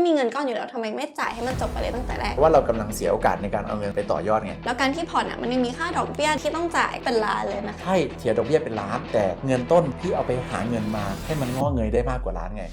ามีเงินก้อนอยู่แล้วทำไมไม่จ่ายให้มันจบไปเลยตั้งแต่แรก เพราะว่าเรากำลังเสียโอกาสในการเอาเงินไปต่อยอดไง แล้วการที่ผ่อนอะมันยังมีค่าดอกเบี้ยที่ต้องจ่ายเป็นล้านเลยนะคะใช่เสียดอกเบี้ยเป็นล้าน แต่เงินต้นพี่เอาไปหาเงินมาให้มันงอเงยได้มากกว่าล้านไง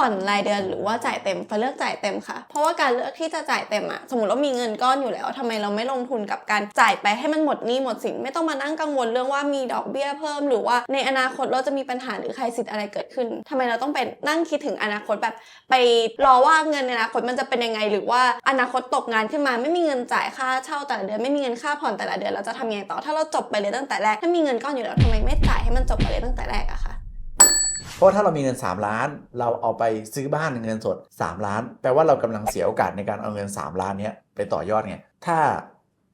ผ่อนรายเดือนหรือว่าจ่ายเต็มฟ้าเลือกจ่ายเต็มค่ะ เพราะว่าการเลือกที่จะจ่ายเต็มอะสมมติเรามีเงินก้อนอยู่แล้วทำไมเราไม่ลงทุนกับการจ่ายไปให้มันหมดหนี้หมดสินไม่ต้องมานั่งกังวลเรื่องว่ามีดอกเบี้ยเพิ่ม หรือว่าในอนาคตเราจะมีปัญหาหรือใครสิทธิ์อะไรเกิดขึ้นทำไมเราต้องไปนั่งคิดถึงอนาคตแบบ ไปรอว่าเงินในอนาคตมันจะเป็นยังไง หรือว่าอนาคตตกงานขึ้นมาไม่มีเงินจ่ายค่าเช่าแต่ละเดือนไม่มีเงินค่าผ่อนแต่ละเดือนเราจะทำยังไงต่อถ้าเราจบไปเลยตั้งแต่แรกถ้ามีเงินก้อนอยู่แล้วทำไมไม่จ่ายให้มันจบไปเลยตั้งแต่แรกอะคะ เพราะถ้าเรามีเงิน 3 ล้าน เราเอาไปซื้อบ้านเงินสด 3 ล้าน แปลว่าเรากำลังเสียโอกาสในการเอาเงิน 3 ล้านนี้ไปต่อยอดไงถ้า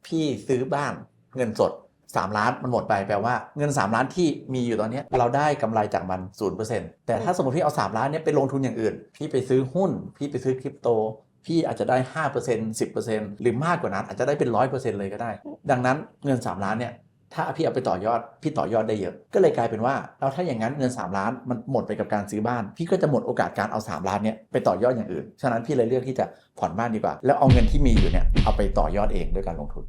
พี่ซื้อบ้านเงินสด 3 ล้านมันหมดไปแปลว่าเงิน 3 ล้านที่มีอยู่ตอนนี้เราได้กำไรจากมัน 0%แต่ถ้าสมมติพี่เอา 3 ล้านนี้ไปลงทุนอย่างอื่น พี่ไปซื้อหุ้น พี่ไปซื้อคริปโตพี่อาจจะได้ 5% 10%หรือมากกว่านั้นอาจจะได้เป็น 100%เลยก็ได้ ดังนั้นเงิน 3 ล้านเนี่ย ถ้าพี่เอาไปต่อยอดพี่ต่อยอดได้เยอะ ก็เลยกลายเป็นว่าเราถ้าอย่างนั้นเงิน 3 ล้านมันหมดไปกับการซื้อบ้าน พี่ก็จะหมดโอกาสการเอา 3 ล้านเนี่ยไปต่อยอดอย่างอื่น ฉะนั้นพี่เลยเลือกที่จะผ่อนบ้านดีกว่า แล้วเอาเงินที่มีอยู่เนี่ยเอาไปต่อยอดเองด้วยการลงทุน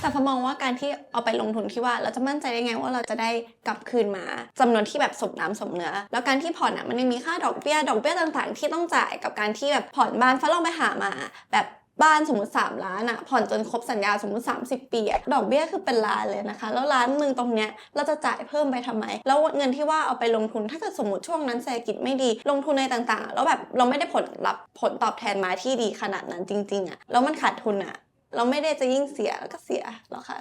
แต่พอมองว่าการที่เอาไปลงทุนที่ว่าเราจะมั่นใจได้ไงว่าเราจะได้กลับคืนมาจำนวนที่แบบสมน้ำสมเนื้อ แล้วการที่ผ่อนอะมันยังมีค่าดอกเบี้ยดอกเบี้ยต่างๆ ที่ต้องจ่ายกับการที่แบบผ่อนบ้านฟ้าลองไปหามาแบบ บ้านสมมติ 3 ล้านอะผ่อนจนครบสัญญาสมมติ 30 ปีอะดอกเบี้ยคือเป็นล้านเลยนะคะ แล้วล้านหนึ่งตรงเนี้ยเราจะจ่ายเพิ่มไปทำไม แล้วเงินที่ว่าเอาไปลงทุนถ้าเกิดสมมติช่วงนั้นเศรษฐกิจไม่ดี ลงทุนในต่างๆ แล้วแบบเราไม่ได้ผลรับผลตอบแทนมาที่ดีขนาดนั้นจริง ๆอะแล้วมันขาดทุนอะเราไม่ได้จะยิ่งเสียแล้วก็เสียหรอกค่ะ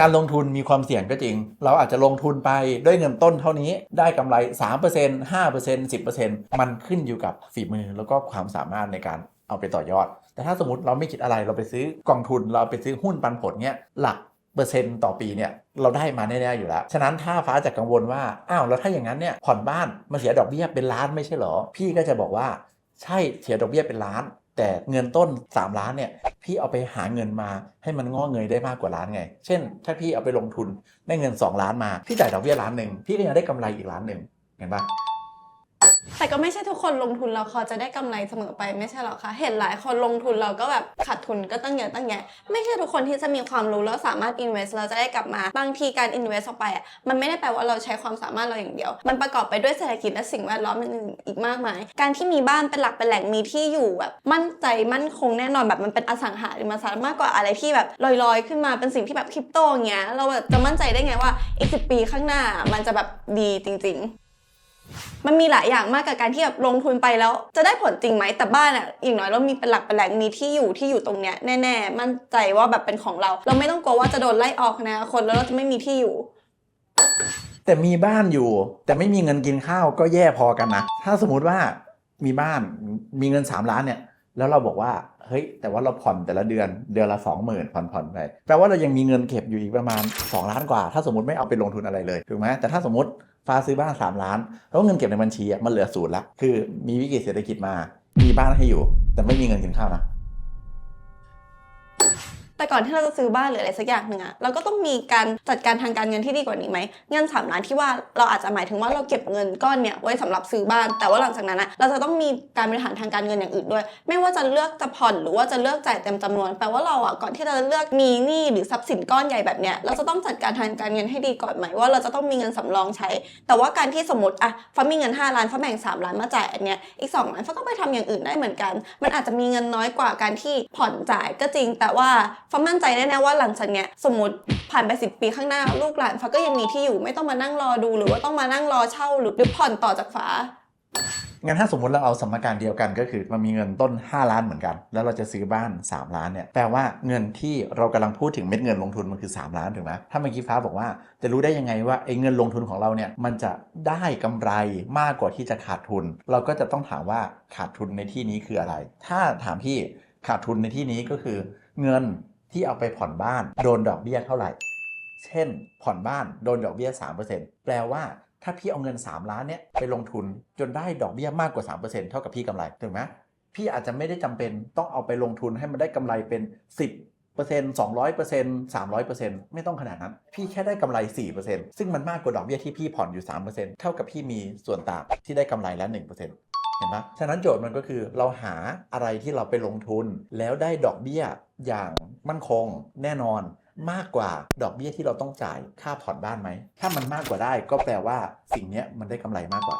การลงทุนมีความเสี่ยงก็จริง เราอาจจะลงทุนไปด้วยเงินต้นเท่านี้ได้กำไร 3% 5% 10%มันขึ้นอยู่กับฝีมือแล้วก็ความสามารถในการเอาไปต่อยอด แต่ถ้าสมมติเราไม่คิดอะไรเราไปซื้อกองทุน เราไปซื้อหุ้นปันผลเนี้ยหลักเปอร์เซ็นต์ต่อปีเนี่ยเราได้มาแน่ๆอยู่แล้ว ฉะนั้นถ้าฟ้าจะกังวลว่า อ้าวแล้วถ้าอย่างนั้นเนี่ยผ่อนบ้านมาเสียดอกเบี้ยเป็นล้านไม่ใช่เหรอ พี่ก็จะบอกว่าใช่เสียดอกเบี้ยเป็นล้าน แต่เงินต้น 3 ล้านเนี่ยพี่เอาไปหาเงินมาให้มันงอเงยได้มากกว่าล้านไง เช่น ถ้าพี่เอาไปลงทุนได้เงิน 2 ล้านมา พี่จ่ายดอกเบี้ยล้านหนึ่งพี่ก็ยังได้กำไรอีกล้านหนึ่งเห็นปะ แต่ก็ไม่ใช่ทุกคนลงทุนเราเขาจะได้กำไรเสมอไปไม่ใช่หรอคะเห็นหลายคนลงทุนเราก็แบบขาดทุนก็ตั้งเยอะตั้งแยะไม่ใช่ทุกคนที่จะมีความรู้แล้วสามารถ invest เราจะได้กลับมาบางทีการ invest ออกไปอะมันไม่ได้แปลว่าเราใช้ความสามารถเราอย่างเดียว มันประกอบไปด้วยเศรษฐกิจและสิ่งแวดล้อมอื่นๆอีกมากมาย การที่มีบ้านเป็นหลักเป็นแหล่งมีที่อยู่แบบมั่นใจมั่นคงแน่นอนแบบมันเป็นอสังหาริมทรัพย์มากกว่าอะไรที่แบบลอยๆ ขึ้นมาเป็นสิ่งที่แบบคริปโตอย่างเงี้ยเราแบบจะมั่นใจได้ไงว่าอีกสิปีข้างหน้ามันจะแบบดีจริง ๆ มันมีหลายอย่างมากกับการที่แบบลงทุนไปแล้ว จะได้ผลจริงไหมแต่บ้านอะอย่างน้อยเรามีเป็นหลักเป็นแหล่งมีที่อยู่ที่อยู่ตรงเนี้ยแน่ๆมั่นใจว่าแบบเป็นของเรา เราไม่ต้องกลัวว่าจะโดนไล่ออกนะคนแล้วเราจะไม่มีที่อยู่ แต่มีบ้านอยู่ แต่ไม่มีเงินกินข้าวก็แย่พอกันนะถ้าสมมุติว่ามีบ้านมีเงิน 3 ล้านเนี่ย แล้วเราบอกว่าเฮ้ยแต่ว่าเราผ่อนแต่ละเดือนเดือนละ20,000ผ่อนผ่อนไปแปลว่าเรายังมีเงินเก็บอยู่อีกประมาณ 2 ล้านกว่า ถ้าสมมติไม่เอาไปลงทุนอะไรเลยถูกไหมแต่ถ้าสมมติ ฟ้าซื้อบ้าน 3 ล้าน แล้วเงินเก็บในบัญชีอะมันเหลือศูนย์ละคือมีวิกฤตเศรษฐกิจมา มีบ้านให้อยู่ แต่ไม่มีเงินกินข้าวนะ แต่ก่อนที่เราจะซื้อบ้านหรืออะไรสักอย่างหนึ่งอะเราก็ต้องมีการจัดการทางการเงินที่ดีกว่านี้ไหมเงินสามล้านที่ว่าเราอาจจะหมายถึงว่าเราเก็บเงินก้อนเนี่ยไว้สำหรับซื้อบ้าน แต่ว่าหลังจากนั้นอะเราจะต้องมีการบริหารทางการเงินอย่างอื่นด้วย ไม่ว่าจะเลือกจะผ่อนหรือว่าจะเลือกจ่ายเต็มจำนวนแปลว่าเราอะก่อนที่เราจะเลือกมีหนี้หรือทรัพย์สินก้อนใหญ่แบบเนี้ยเราจะต้องจัดการทางการเงินให้ดีก่อนไหมว่าเราจะต้องมีเงินสำรองใช้ แต่ว่าการที่สมมติอะฟ้ามีเงิน 5 ล้านฟ้าแบ่ง 3 ล้านมาจ่ายอันเนี้ยอีก 2 ล้านฟ้าก็ไปทำอย่างอื่นได้เหมือนกัน มันอาจจะมีเงินน้อยกว่าการที่ผ่อนจ่ายก็จริง แต่ว่าฟ้ามั่นใจแน่ๆว่าหลังจากเนี้ยสมมติผ่านไป 10 ปีข้างหน้าลูกหลานฟ้าก็ยังมีที่อยู่ไม่ต้องมานั่งรอดู หรือว่าต้องมานั่งรอเช่าหรือหรือผ่อนต่อจากฟ้างั้นถ้าสมมติเราเอาสมการเดียวกันก็คือมันมีเงินต้น 5 ล้านเหมือนกัน แล้วเราจะซื้อบ้าน 3 ล้านเนี่ยแปลว่าเงินที่เรากำลังพูดถึงเม็ดเงินลงทุนมันคือ 3 ล้านถูกไหมถ้าเมื่อกี้ฟ้าบอกว่าจะรู้ได้ยังไงว่าไอ้เงินลงทุนของเราเนี่ยมันจะได้กำไรมากกว่าที่จะขาดทุน เราก็จะต้องถามว่าขาดทุนในที่นี้คืออะไร ถ้าถามพี่ขาดทุนในที่นี้ก็คือ เงิน ที่เอาไปผ่อนบ้านโดนดอกเบี้ยเท่าไหร่ เช่น ผ่อนบ้านโดนดอกเบี้ย 3%แปลว่าถ้าพี่เอาเงิน 3 ล้านเนี้ยไปลงทุนจนได้ดอกเบี้ยมากกว่า 3%เท่ากับพี่กำไรถูกไหมพี่อาจจะไม่ได้จำเป็นต้องเอาไปลงทุนให้มันได้กำไรเป็น 10% 200% 300%ไม่ต้องขนาดนั้น พี่แค่ได้กำไร4%ซึ่งมันมากกว่าดอกเบี้ยที่พี่ผ่อนอยู่3%เท่ากับพี่มีส่วนต่างที่ได้กำไรแล้ว1%เห็นปะฉะนั้นโจทย์มันก็คือเราหาอะไรที่เราไปลงทุน แล้วได้ดอกเบี้ยอย่างมั่นคงแน่นอนมากกว่าดอกเบี้ยที่เราต้องจ่ายค่าผ่อนบ้านไหม ถ้ามันมากกว่าได้ก็แปลว่าสิ่งนี้มันได้กำไรมากกว่า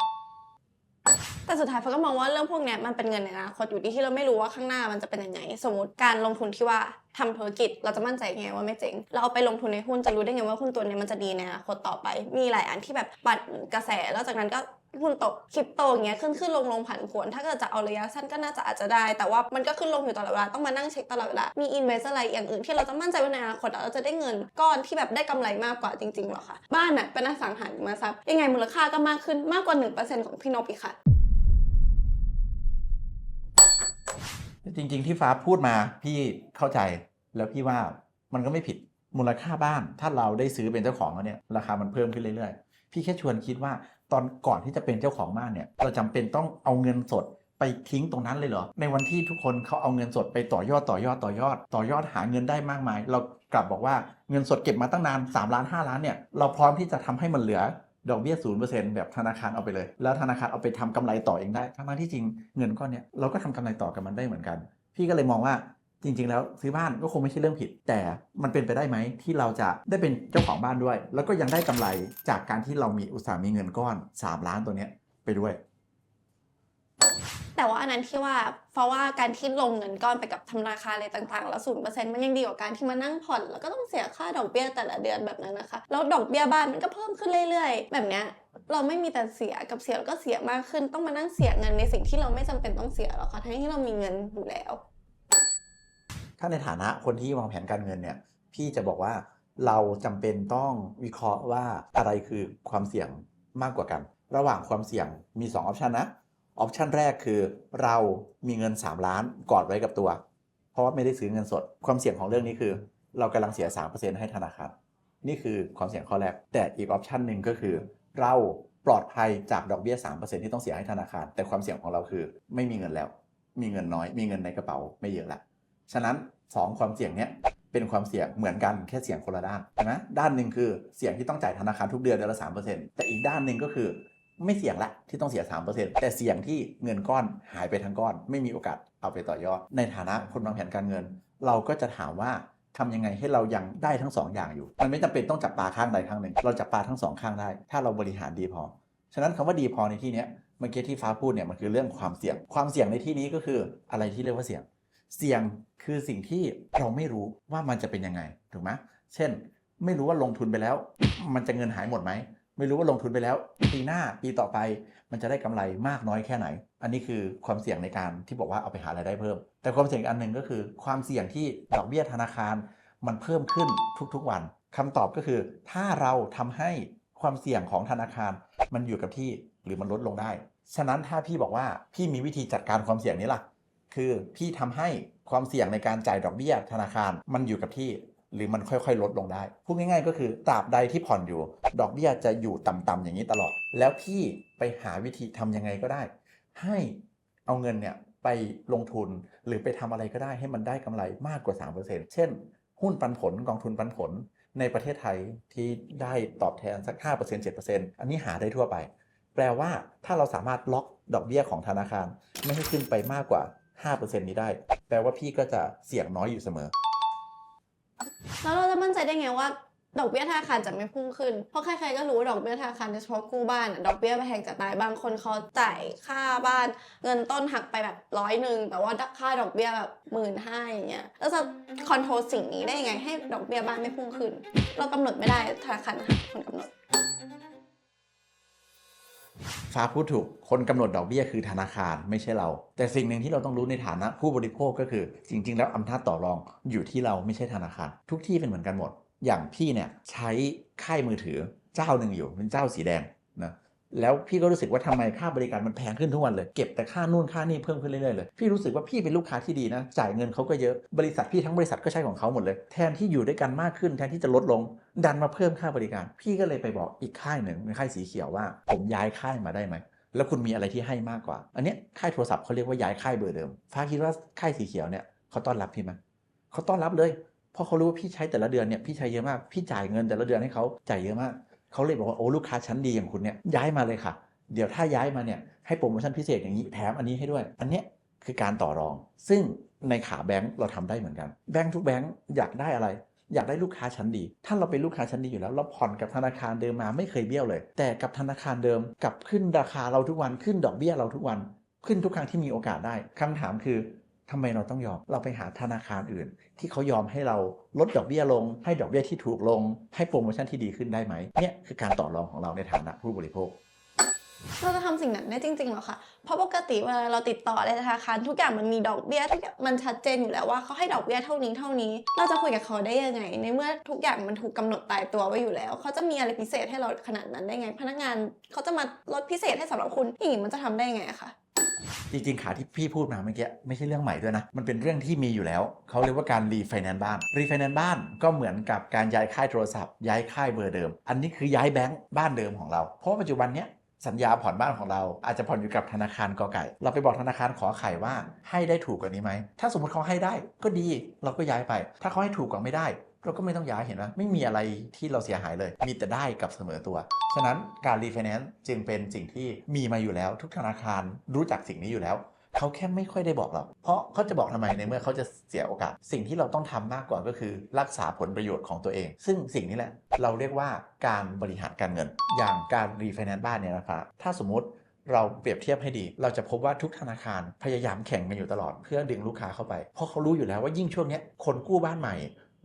แต่สุดท้ายฟ้าก็มองว่าเรื่องพวกนี้มันเป็นเงินในอนาคตอยู่ที่ที่เราไม่รู้ว่าข้างหน้ามันจะเป็นยังไง สมมติการลงทุนที่ว่าทำธุรกิจเราจะมั่นใจไงว่าไม่เจ๊ง เราเอาไปลงทุนในหุ้นจะรู้ได้ไงว่าหุ้นตัวนี้มันจะดีในอนาคตต่อไป มีหลายอันที่แบบปัดกระแสแล้วจากนั้นก็ หุ้นตกคริปโตอย่างเงี้ยขึ้นขึ้นลงลงผันผวน ถ้าเกิดจะเอาระยะสั้นก็น่าจะอาจจะได้ แต่ว่ามันก็ขึ้นลงอยู่ตลอดเวลา ต้องมานั่งเช็คตลอดเวลา มีอินเวสอะไรอย่างอื่นที่เราจะมั่นใจว่าในอนาคตเราจะได้เงินก้อนที่แบบได้กำไรมากกว่าจริงๆหรอคะบ้านน่ะเป็นอสังหาริมทรัพย์ยังไงมูลค่าก็มากขึ้นมากกว่า 1%ของพี่นพีค่ะจริง ๆ ที่ฟ้าพูดมาพี่เข้าใจแล้วพี่ว่ามันก็ไม่ผิดมูลค่าบ้านถ้าเราได้ซื้อเป็นเจ้าของแล้วเนี่ยราคามันเพิ่มขึ้นเรื่อยๆ พี่แค่ชวนคิดว่าตอนก่อนที่จะเป็นเจ้าของบ้านเนี่ยเราจำเป็นต้องเอาเงินสดไปทิ้งตรงนั้นเลยเหรอ ในวันที่ทุกคนเขาเอาเงินสดไปต่อยอดต่อยอดต่อยอด ต่อยอดหาเงินได้มากมาย เรากลับบอกว่าเงินสดเก็บมาตั้งนาน 3 ล้าน 5 ล้านเนี่ยเราพร้อมที่จะทำให้มันเหลือดอกเบี้ยศูนย์เปอร์เซ็นต์แบบธนาคารเอาไปเลย แล้วธนาคารเอาไปทำกำไรต่อเองได้ทั้งๆที่จริงเงินก้อนเนี้ยเราก็ทำกำไรต่อกับมันได้เหมือนกัน พี่ก็เลยมองว่า จริง ๆ แล้วซื้อบ้านก็คงไม่ใช่เรื่องผิด แต่มันเป็นไปได้ไหมที่เราจะได้เป็นเจ้าของบ้านด้วย แล้วก็ยังได้กำไรจากการที่เรามีอุตสาห์มีเงินก้อน 3 ล้านตัวเนี้ยไปด้วย แต่ว่าอันนั้นที่ว่าเพราะว่าการที่ลงเงินก้อนไปกับธนาคารอะไรต่างๆ แล้วศูนย์เปอร์เซ็นต์มันยังดีกว่าการที่มานั่งผ่อน แล้วก็ต้องเสียค่าดอกเบี้ยแต่ละเดือนแบบนั้นนะคะแล้วดอกเบี้ยบ้านมันก็เพิ่มขึ้นเรื่อย ๆ แบบเนี้ยเราไม่มีแต่เสียกับเสียแล้วก็เสียมากขึ้น ต้องมานั่งเสียเงินในสิ่งที่เราไม่จำเป็นต้องเสียหรอกค่ะทั้งที่เรามีเงินอยู่แล้ว ถ้าในฐานะคนที่วางแผนการเงินเนี่ย พี่จะบอกว่าเราจำเป็นต้องวิเคราะห์ว่าอะไรคือความเสี่ยงมากกว่ากัน ระหว่างความเสี่ยงมี 2 ออปชันนะ ออปชันแรกคือเรามีเงิน 3 ล้านกอดไว้กับตัว เพราะว่าไม่ได้ซื้อเงินสด ความเสี่ยงของเรื่องนี้คือ เรากำลังเสีย 3%ให้ธนาคาร นี่คือความเสี่ยงข้อแรก แต่อีกออปชันหนึ่งก็คือ เราปลอดภัยจากดอกเบี้ย 3%ที่ต้องเสียให้ธนาคาร แต่ความเสี่ยงของเราคือ ไม่มีเงินแล้ว มีเงินน้อย มีเงินในกระเป๋าไม่เยอะละ ฉะนั้น 2 ความเสี่ยงเนี้ยเป็นความเสี่ยงเหมือนกันแค่เสี่ยงคนละด้านใช่ไหมด้านหนึ่งคือเสี่ยงที่ต้องจ่ายธนาคารทุกเดือนเดือนละสามเปอร์เซ็นต์แต่อีกด้านหนึ่งก็คือไม่เสี่ยงละที่ต้องเสีย 3%แต่เสี่ยงที่เงินก้อนหายไปทั้งก้อน ไม่มีโอกาสเอาไปต่อยอด ในฐานะคนวางแผนการเงิน เราก็จะถามว่าทำยังไงให้เรายังได้ทั้งสองอย่างอยู่ มันไม่จำเป็นต้องจับปลาข้างใดข้างหนึ่ง เราจับปลาทั้งสองข้างได้ ถ้าเราบริหารดีพอ ฉะนั้นคำว่าดีพอในที่นี้เมื่อกี้ที่ฟ้าพูดเนี่ยมันคือเรื่องความเสี่ยง ความเสี่ยงในที่นี้ก็คืออะไรที่เรียกว่าเสี่ยง เสี่ยงคือสิ่งที่เราไม่รู้ว่ามันจะเป็นยังไงถูกไหมเช่น ไม่รู้ว่าลงทุนไปแล้ว มันจะเงินหายหมดไหมไม่รู้ว่าลงทุนไปแล้ว ปีหน้าปีต่อไป มันจะได้กำไรมากน้อยแค่ไหน อันนี้คือความเสี่ยงในการที่บอกว่าเอาไปหารายได้เพิ่ม แต่ความเสี่ยงอันหนึ่งก็คือ ความเสี่ยงที่ดอกเบี้ยธนาคาร มันเพิ่มขึ้นทุกๆวันคำตอบก็คือ ถ้าเราทำให้ความเสี่ยงของธนาคาร มันอยู่กับที่หรือมันลดลงได้ ฉะนั้นถ้าพี่บอกว่าพี่มีวิธีจัดการความเสี่ยงนี้ล่ะ คือพี่ทำให้ความเสี่ยงในการจ่ายดอกเบี้ยธนาคารมันอยู่กับที่ หรือมันค่อยๆ ลดลงได้ พูดง่ายๆ ก็คือตราบใดที่ผ่อนอยู่ ดอกเบี้ยจะอยู่ต่ำๆอย่างนี้ตลอด แล้วพี่ไปหาวิธีทำยังไงก็ได้ ให้เอาเงินเนี่ยไปลงทุนหรือไปทำอะไรก็ได้ให้มันได้กำไรมากกว่า 3%เช่น หุ้นปันผลกองทุนปันผลในประเทศไทยที่ได้ตอบแทนสัก 5% 7%อันนี้หาได้ทั่วไป แปลว่าถ้าเราสามารถล็อกดอกเบี้ยของธนาคาร ไม่ให้ขึ้นไปมากกว่า 5%นี้ได้ แปลว่าพี่ก็จะเสี่ยงน้อยอยู่เสมอ แล้วเราจะมั่นใจได้ไงว่า ดอกเบี้ยธนาคารจะไม่พุ่งขึ้น เพราะใครๆก็รู้ว่าดอกเบี้ยธนาคารโดยเฉพาะกู้บ้านอะดอกเบี้ยแพงจะตายบางคนเขาจ่ายค่าบ้าน เงินต้นหักไปแบบร้อยหนึ่งแต่ว่าค่าดอกเบี้ยแบบหมื่นห้าอย่างเงี้ยแล้วจะคอนโทรลสิ่งนี้ได้ยังไงให้ดอกเบี้ยบ้านไม่พุ่งขึ้น เรากำหนดไม่ได้ธนาคารคนกำหนด ฟ้าพูดถูกคนกำหนดดอกเบี้ยคือธนาคารไม่ใช่เรา แต่สิ่งหนึ่งที่เราต้องรู้ในฐานะผู้บริโภคก็คือ จริง ๆ แล้วอำนาจต่อรองอยู่ที่เราไม่ใช่ธนาคาร ทุกที่เป็นเหมือนกันหมด อย่างพี่เนี่ยใช้ค่ายมือถือเจ้าหนึ่งอยู่เป็นเจ้าสีแดง แล้วพี่ก็รู้สึกว่าทำไมค่าบริการมันแพงขึ้นทุกวันเลย เก็บแต่ค่านู่นค่านี่เพิ่มขึ้นเรื่อยๆเลย พี่รู้สึกว่าพี่เป็นลูกค้าที่ดีนะ จ่ายเงินเขาก็เยอะ บริษัทพี่ทั้งบริษัทก็ใช้ของเขาหมดเลย แทนที่อยู่ด้วยกันมากขึ้น แทนที่จะลดลง ดันมาเพิ่มค่าบริการ พี่ก็เลยไปบอกอีกค่ายหนึ่งค่ายสีเขียวว่า ผมย้ายค่ายมาได้ไหมแล้วคุณมีอะไรที่ให้มากกว่า อันเนี้ยค่ายโทรศัพท์เขาเรียกว่าย้ายค่ายเบอร์เดิม ฟ้าคิดว่าค่ายสีเขียวเนี่ยเขาต้อนรับพี่ไหมเขาต้อนรับเลย เพราะเขารู้ว่าพี่ใช้แต่ละเดือนเนี่ยพี่ใช้เยอะมาก พี่จ่ายเงินแต่ละเดือนให้เขาจ่ายเยอะมาก เขาเลยบอกว่าโอ้ลูกค้าชั้นดีอย่างคุณเนี่ยย้ายมาเลยค่ะ เดี๋ยวถ้าย้ายมาเนี่ยให้โปรโมชั่นพิเศษอย่างนี้แถมอันนี้ให้ด้วย อันเนี้ยคือการต่อรอง ซึ่งในขาแบงก์เราทำได้เหมือนกัน แบงก์ทุกแบงก์อยากได้อะไร อยากได้ลูกค้าชั้นดี ถ้าเราเป็นลูกค้าชั้นดีอยู่แล้ว เราผ่อนกับธนาคารเดิมมาไม่เคยเบี้ยวเลย แต่กับธนาคารเดิมกับขึ้นราคาเราทุกวันขึ้นดอกเบี้ยเราทุกวัน ขึ้นทุกครั้งที่มีโอกาสได้คำถามคือ ทำไมเราต้องยอม เราไปหาธนาคารอื่น ที่เขายอมให้เราลดดอกเบี้ยลง ให้ดอกเบี้ยที่ถูกลง ให้โปรโมชั่นที่ดีขึ้นได้ไหมเนี่ยคือการต่อรองของเราในฐานะผู้บริโภคเราจะทำสิ่งนั้นได้จริงๆหรอคะเพราะปกติเวลาเราติดต่อในธนาคารทุกอย่างมันมีดอกเบี้ยทุกอย่างมันชัดเจนอยู่แล้วว่าเขาให้ดอกเบี้ยเท่านี้เท่านี้ เราจะคุยกับเขาได้ยังไง ในเมื่อทุกอย่างมันถูกกำหนดตายตัวไว้อยู่แล้ว เขาจะมีอะไรพิเศษให้เราขนาดนั้นได้ไง พนักงานเขาจะมาลดพิเศษให้สำหรับคุณอย่างนี้มันจะทำได้ไงคะ จริงๆขาที่พี่พูดมาเมื่อกี้ไม่ใช่เรื่องใหม่ด้วยนะ มันเป็นเรื่องที่มีอยู่แล้ว เขาเรียกว่าการรีไฟแนนซ์บ้าน รีไฟแนนซ์บ้านก็เหมือนกับการย้ายค่ายโทรศัพท์ ย้ายค่ายเบอร์เดิม อันนี้คือย้ายแบงค์บ้านเดิมของเรา เพราะปัจจุบันเนี้ยสัญญาผ่อนบ้านของเราอาจจะผ่อนอยู่กับธนาคารกอไก่ เราไปบอกธนาคารขอไข่ว่าให้ได้ถูกกว่านี้ไหม ถ้าสมมติเขาให้ได้ก็ดีเราก็ย้ายไป ถ้าเขาให้ถูกกว่าไม่ได้ เราก็ไม่ต้องย้ายเห็นไหมไม่มีอะไรที่เราเสียหายเลย มีแต่ได้กับเสมอตัว ฉะนั้นการรีไฟแนนซ์จึงเป็นสิ่งที่มีมาอยู่แล้ว ทุกธนาคารรู้จักสิ่งนี้อยู่แล้วเขาแค่ไม่ค่อยได้บอกเรา เพราะเขาจะบอกทำไมในเมื่อเขาจะเสียโอกาส สิ่งที่เราต้องทำมากกว่าก็คือรักษาผลประโยชน์ของตัวเอง ซึ่งสิ่งนี้แหละ เราเรียกว่าการบริหารการเงิน อย่างการรีไฟแนนซ์บ้านเนี่ยนะครับ ถ้าสมมติเราเปรียบเทียบให้ดี เราจะพบว่าทุกธนาคารพยายามแข่งกันอยู่ตลอด เพื่อดึงลูกค้าเข้าไป เพราะเขารู้อยู่แล้วว่ายิ่งช่วงนี้คนกู้บ้านใหม่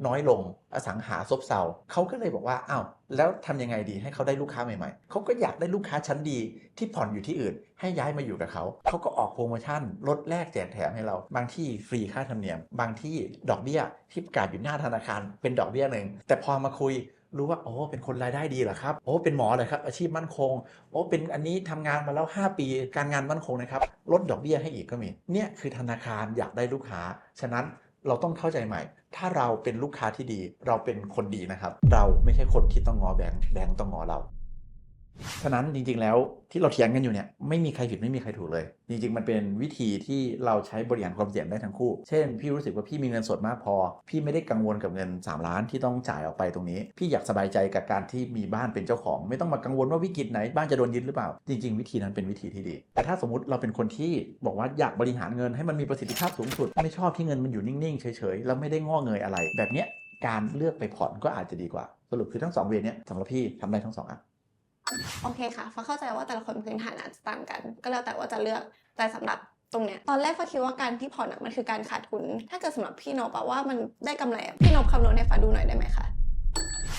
น้อยลงอสังหาซบเซาเขาก็เลยบอกว่าอ้าวแล้วทำยังไงดีให้เขาได้ลูกค้าใหม่ๆเขาก็อยากได้ลูกค้าชั้นดีที่ผ่อนอยู่ที่อื่น ให้ย้ายมาอยู่กับเขาเขาก็ออกโปรโมชั่นลดแลกแจกแถมให้เรา บางที่ฟรีค่าธรรมเนียม บางที่ดอกเบี้ยที่ประกาศอยู่หน้าธนาคารเป็นดอกเบี้ยหนึ่งแต่พอมาคุยรู้ว่าโอ้เป็นคนรายได้ดีเหรอครับโอ้เป็นหมอเลยครับ อาชีพมั่นคงโอ้เป็นอันนี้ทำงานมาแล้ว 5 ปีการงานมั่นคงนะครับลดดอกเบี้ยให้อีกก็มีเนี่ยคือธนาคารอยากได้ลูกค้า ฉะนั้นเราต้องเข้าใจใหม่ ถ้าเราเป็นลูกค้าที่ดี เราเป็นคนดีนะครับ เราไม่ใช่คนที่ต้องงอแบงค์แบงค์ต้องงอเรา ฉะนั้นจริงๆแล้วที่เราเถียงกันอยู่เนี่ยไม่มีใครผิดไม่มีใครถูกเลย จริงๆ มันเป็นวิธีที่เราใช้บริหารความเสี่ยงได้ทั้งคู่ เช่น พี่รู้สึกว่าพี่มีเงินสดมากพอ พี่ไม่ได้กังวลกับเงิน 3 ล้านที่ต้องจ่ายออกไปตรงนี้ พี่อยากสบายใจกับการที่มีบ้านเป็นเจ้าของ ไม่ต้องมากังวลว่าวิกฤตไหนบ้านจะโดนยึดหรือเปล่า จริง ๆ วิธีนั้นเป็นวิธีที่ดี แต่ถ้าสมมติเราเป็นคนที่บอกว่าอยากบริหารเงินให้มันมีประสิทธิภาพสูงสุด ไม่ชอบที่เงินมันอยู่นิ่งๆเฉยๆแล้วไม่ได้งอเงยอะไร แบบเนี้ยการเลือกไปผ่อนก็อาจจะดีกว่าสรุปคือทั้งสองเวรเนี้ยสำหรับพี่ทำได้ทั้งสองอัน โอเคค่ะฟ้าเข้าใจว่าแต่ละคนพื้นฐานอาจจะต่างกัน ก็แล้วแต่ว่าจะเลือกแต่สำหรับตรงเนี้ยตอนแรกฟ้าคิดว่าการที่ผ่อนมันคือการขาดทุน ถ้าเกิดสำหรับพี่นบอะว่ามันได้กำไรพี่นบคำนวณให้ฟ้าดูหน่อยได้ไหมคะ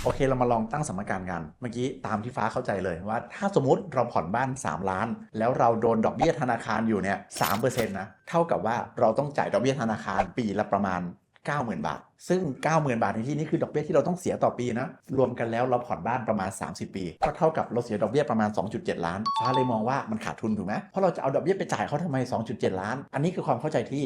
โอเคเรามาลองตั้งสมการกัน เมื่อกี้ตามที่ฟ้าเข้าใจเลยว่า ถ้าสมมติเราผ่อนบ้าน 3 ล้าน แล้วเราโดนดอกเบี้ยธนาคารอยู่เนี่ยสนะ เท่ากับว่าเราต้องจ่ายดอกเบี้ยธนาคารปีละประมาณ 90,000 บาท ซึ่ง 90,000 บาทในที่นี้คือดอกเบี้ยที่เราต้องเสียต่อปีนะ รวมกันแล้วเราผ่อนบ้านประมาณ 30 ปี ก็เท่ากับเราเสียดอกเบี้ยประมาณ 2.7 ล้าน ฟ้าเลยมองว่ามันขาดทุนถูกไหมเพราะเราจะเอาดอกเบี้ยไปจ่ายเขาทำไม 2.7 ล้าน อันนี้คือความเข้าใจที่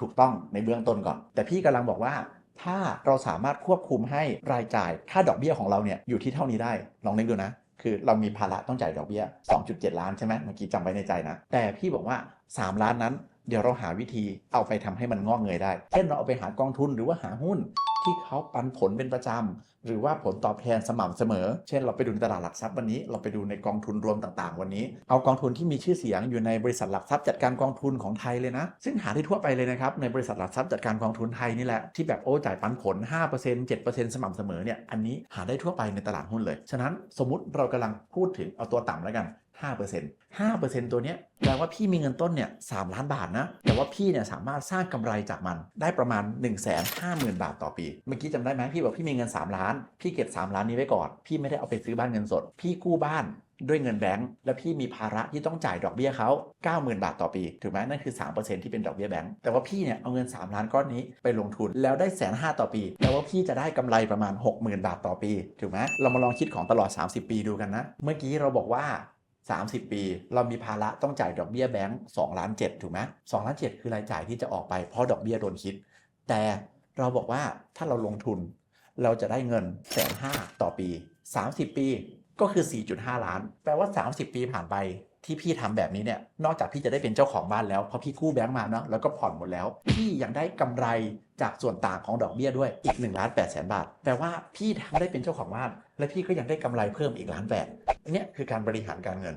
ถูกต้องในเบื้องต้นก่อน แต่พี่กำลังบอกว่าถ้าเราสามารถควบคุมให้รายจ่ายค่าดอกเบี้ยของเราเนี่ยอยู่ที่เท่านี้ได้ ลองนึกดูนะ คือเรามีภาระต้องจ่ายดอกเบี้ย 2.7 ล้านใช่ไหมเมื่อกี้จำไว้ในใจนะ แต่พี่บอกว่า 3 ล้านนั้น เดี๋ยวเราหาวิธีเอาไปทำให้มันงอกเงยได้ เช่นเราเอาไปหากองทุนหรือว่าหาหุ้นที่เขาปันผลเป็นประจำ หรือว่าผลตอบแทนสม่ำเสมอ เช่นเราไปดูในตลาดหลักทรัพย์วันนี้ เราไปดูในกองทุนรวมต่างๆ วันนี้ เอากองทุนที่มีชื่อเสียงอยู่ในบริษัทหลักทรัพย์จัดการกองทุนของไทยเลยนะ ซึ่งหาได้ทั่วไปเลยนะครับ ในบริษัทหลักทรัพย์จัดการกองทุนไทยนี่แหละที่แบบโอ้จ่ายปันผล 5% 7%สม่ำเสมอเนี่ย อันนี้หาได้ทั่วไปในตลาดหุ้นเลย ฉะนั้นสมมติเรากำลังพูดถึงเอาตัวต่ำแล้วกัน 5% 5%ตัวเนี้ยแปลว่าพี่มีเงินต้นเนี่ย3ล้านบาทนะ แต่ว่าพี่เนี่ยสามารถสร้างกำไรจากมันได้ประมาณ 1 5 0 0 0 0 บาทต่อปี เมื่อกี้จำได้ไหมพี่บอกพี่มีเงิน 3 ล้าน พี่เก็บ 3 ล้านนี้ไว้ก่อน พี่ไม่ได้เอาไปซื้อบ้านเงินสด พี่กู้บ้านด้วยเงินแบงก์แล้วพี่มีภาระที่ต้องจ่ายดอกเบี้ยเขา 90,000 บาทต่อปี ถูกไหมนั่นคือ 3%ที่เป็นดอกเบี้ยแบงก์แต่ว่าพี่เนี่ยเอาเงิน 3 ล้านก้อนนี้ไปลงทุนแล้วได้แสนห้าต่อปีแปลว่าพี่จะได้กำไรประมาณ 60,000 บาทต่อปี ถูกไหมเรามาลองคิดของตลอด 30 ปีดูกันนะ เมื่อกี้เราบอกว่า 30 ปี เรามีภาระต้องจ่ายดอกเบี้ยแบงก์2ล้าน7ถูกไหม2ล้าน7คือรายจ่ายที่จะออกไปเพราะดอกเบี้ยโดนคิด แต่เราบอกว่าถ้าเราลงทุน เราจะได้เงินแสนห้าต่อปี 30 ปีก็คือ 4.5 ล้าน แปลว่า 30 ปีผ่านไปที่พี่ทำแบบนี้เนี่ย นอกจากพี่จะได้เป็นเจ้าของบ้านแล้วเพราะพี่กู้แบงก์มาเนาะแล้วก็ผ่อนหมดแล้ว พี่ยังได้กำไรจากส่วนต่างของดอกเบี้ยด้วยอีก1ล้าน8แสนบาทแปลว่าพี่ทั้งได้เป็นเจ้าของบ้าน และพี่ก็ยังได้กำไรเพิ่มอีกล้านแปด เนี่ยคือการบริหารการเงิน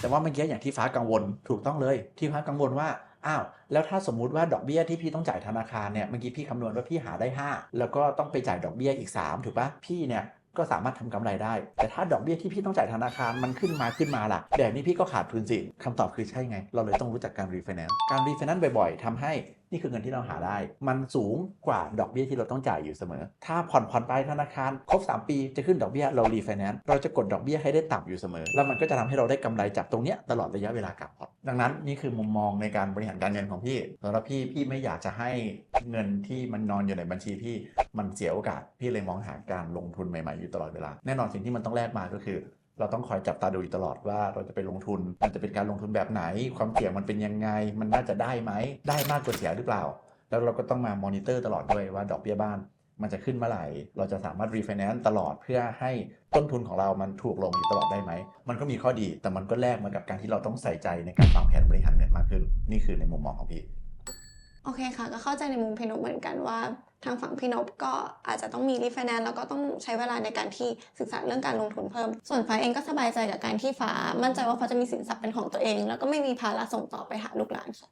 แต่ว่าเมื่อกี้อย่างที่ฟ้ากังวลถูกต้องเลยที่ฟ้ากังวลว่าอ้าวแล้วถ้าสมมุติว่าดอกเบี้ยที่พี่ต้องจ่ายธนาคารเนี่ยเมื่อกี้พี่คำนวณว่าพี่หาได้ 5 แล้วก็ต้องไปจ่ายดอกเบี้ยอีก 3 ถูกปะพี่เนี่ยก็สามารถทำกำไรได้ แต่ถ้าดอกเบี้ยที่พี่ต้องจ่ายธนาคารมันขึ้นมาขึ้นมาล่ะแบบนี้พี่ก็ขาดทุนสิคำตอบคือใช่ไง เราเลยต้องรู้จักการรีไฟแนนซ์การรีไฟแนนซ์บ่อยๆทำให้นี่คือเงินที่เราหาได้ มันสูงกว่าดอกเบี้ยที่เราต้องจ่ายอยู่เสมอ ถ้าผ่อนผ่อนไปธนาคาร ครบ 3 ปีจะขึ้นดอกเบี้ยเรารีไฟแนนซ์เราจะกดดอกเบี้ยให้ได้ต่ำอยู่เสมอ แล้วมันก็จะทำให้เราได้กำไรจากตรงเนี้ยตลอดระยะเวลาการผ่อนดังนั้นนี่คือมุมมองในการบริหารการเงินของพี่สำหรับพี่พี่ไม่อยากจะให้เงินที่มันนอนอยู่ในบัญชีพี่มันเสียโอกาสพี่เลยมองหาการลงทุนใหม่ๆอยู่ตลอดเวลาแน่นอนสิ่งที่มันต้องแลกมาก็คือ เราต้องคอยจับตาดูอยู่ตลอดว่าเราจะไปลงทุน มันจะเป็นการลงทุนแบบไหน ความเสี่ยงมันเป็นยังไง มันน่าจะได้ไหม ได้มากกว่าเสียหรือเปล่า แล้วเราก็ต้องมามอนิเตอร์ตลอดด้วยว่าดอกเบี้ยบ้าน มันจะขึ้นเมื่อไหร่ เราจะสามารถรีไฟแนนซ์ตลอดเพื่อให้ต้นทุนของเรามันถูกลงอยู่ตลอดได้ไหม มันก็มีข้อดี แต่มันก็แลกมากับการที่เราต้องใส่ใจในการวางแผนบริหารเงินมากขึ้น นี่คือในมุมมองของพี่ โอเคค่ะ ก็เข้าใจในมุมพี่นพเหมือนกันว่า ทางฝั่งพี่นพก็อาจจะต้องมีรีไฟแนนซ์แล้วก็ต้องใช้เวลาในการที่ศึกษาเรื่องการลงทุนเพิ่ม ส่วนฟ้าเองก็สบายใจกับการที่ฟ้ามั่นใจว่าฟ้าจะมีสินทรัพย์เป็นของตัวเอง แล้วก็ไม่มีภาระส่งต่อไปหาลูกหลานค่ะ